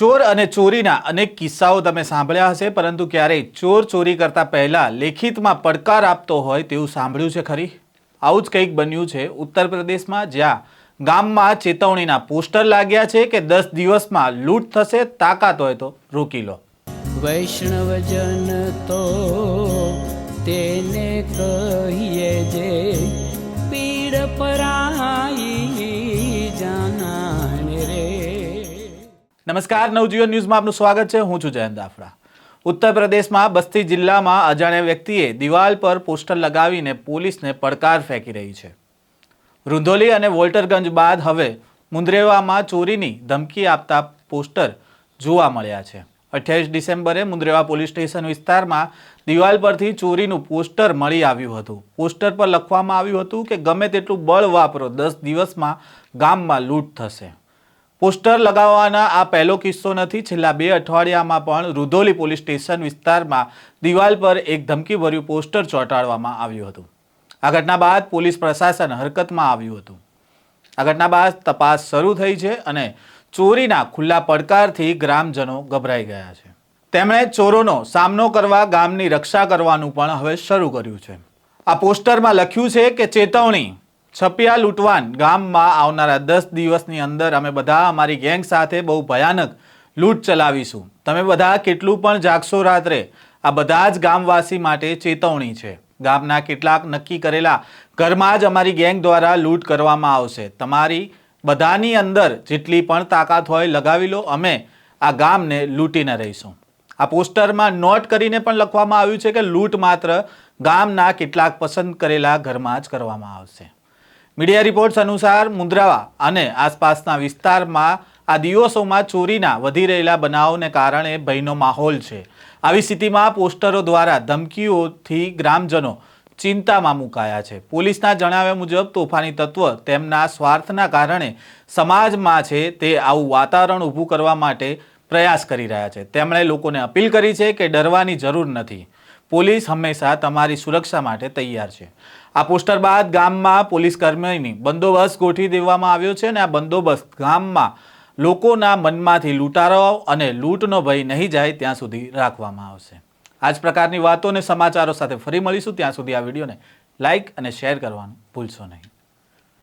ચોર અને ચોરીના અનેક કિસ્સાઓ તમે સાંભળ્યા હશે, પરંતુ ક્યારેય ચોર ચોરી કરતા પહેલા લેખિતમાં પડકાર આપતો હોય તેવું સાંભળ્યું છે ખરી? આવું જ કંઈક બન્યું છે. ઉત્તર પ્રદેશમાં જ્યાં ગામમાં ચેતવણીના પોસ્ટર લાગ્યા છે કે દસ દિવસમાં લૂંટ થશે, તાકાત હોય તો રોકી લો. વૈષ્ણવજન તો તેને કહીએ જે પીડ પરાઈ નમસ્કાર, નવજીવન ન્યૂઝમાં આપનું સ્વાગત છે. હું છું જયંત દાફડા ઉત્તર પ્રદેશમાં બસ્તી જિલ્લામાં અજાણ્યા વ્યક્તિએ દિવાલ પર પોસ્ટર લગાવીને પોલીસને પડકાર ફેંકી રહી છે. રૂંધોલી અને વોલ્ટરગંજ બાદ હવે મુંદ્રેવામાં ચોરીની ધમકી આપતા પોસ્ટર જોવા મળ્યા છે. અઠ્યાવીસ ડિસેમ્બરે મુંદ્રેવા પોલીસ સ્ટેશન વિસ્તારમાં દિવાલ પરથી ચોરીનું પોસ્ટર મળી આવ્યું હતું. પોસ્ટર પર લખવામાં આવ્યું હતું કે ગમે તેટલું બળ વાપરો, દસ દિવસમાં ગામમાં લૂંટ થશે. પોસ્ટર લગાવવાના આ પહેલો કિસ્સો નથી. છેલ્લા બે અઠવાડિયામાં પણ રુધોલી પોલીસ સ્ટેશન વિસ્તારમાં દિવાલ પર એક ધમકીભર્યું પોસ્ટર ચોંટાડવામાં આવ્યું હતું. આ ઘટના બાદ પોલીસ પ્રશાસન હરકતમાં આવ્યું હતું. આ ઘટના બાદ તપાસ શરૂ થઈ છે અને ચોરીના ખુલ્લા પડકારથી ગ્રામજનો ગભરાઈ ગયા છે. તેમણે ચોરોનો સામનો કરવા ગામની રક્ષા કરવાનું પણ હવે શરૂ કર્યું છે. આ પોસ્ટરમાં લખ્યું છે કે ચેતવણી છપિયા લૂંટવાન ગામમાં આવનારા દસ દિવસની અંદર અમે બધા અમારી ગેંગ સાથે બહુ ભયાનક લૂંટ ચલાવીશું. તમે બધા કેટલું પણ જાગશો રાત્રે. આ બધા જ ગામવાસી માટે ચેતવણી છે. ગામના કેટલાક નક્કી કરેલા ઘરમાં જ અમારી ગેંગ દ્વારા લૂંટ કરવામાં આવશે. તમારી બધાની અંદર જેટલી પણ તાકાત હોય લગાવી લો. અમે આ ગામને લૂંટીને રહીશું. આ પોસ્ટરમાં નોટ કરીને પણ લખવામાં આવ્યું છે કે લૂંટ માત્ર ગામના કેટલાક પસંદ કરેલા ઘરમાં જ કરવામાં આવશે. મીડિયા રિપોર્ટ્સ અનુસાર મુંદ્રાવા અને આસપાસના વિસ્તારમાં આ દિવસોમાં ચોરીના વધી રહેલા બનાવોને કારણે ભયનો માહોલ છે. આવી સ્થિતિમાં પોસ્ટરો દ્વારા ધમકીઓથી ગ્રામજનો ચિંતામાં મુકાયા છે. પોલીસના જણાવ્યા મુજબ, તોફાની તત્વ તેમના સ્વાર્થના કારણે સમાજમાં છે તે આવું વાતાવરણ ઊભું કરવા માટે પ્રયાસ કરી રહ્યા છે. તેમણે લોકોને અપીલ કરી છે કે ડરવાની જરૂર નથી. પોલીસ હંમેશા તમારી સુરક્ષા માટે તૈયાર છે. આ પોસ્ટર બાદ ગામમાં પોલીસ કર્મીની બંદોબસ્ત ગોઠવી દેવામાં આવ્યો છે અને આ બંદોબસ્ત ગામમાં લોકોના મનમાંથી લૂંટારો અને લૂંટનો ભય નહીં જાય ત્યાં સુધી રાખવામાં આવશે. આ જ પ્રકારની વાતો અને સમાચારો સાથે ફરી મળીશું. ત્યાં સુધી આ વિડીયોને લાઇક અને શેર કરવાનું ભૂલશો નહીં.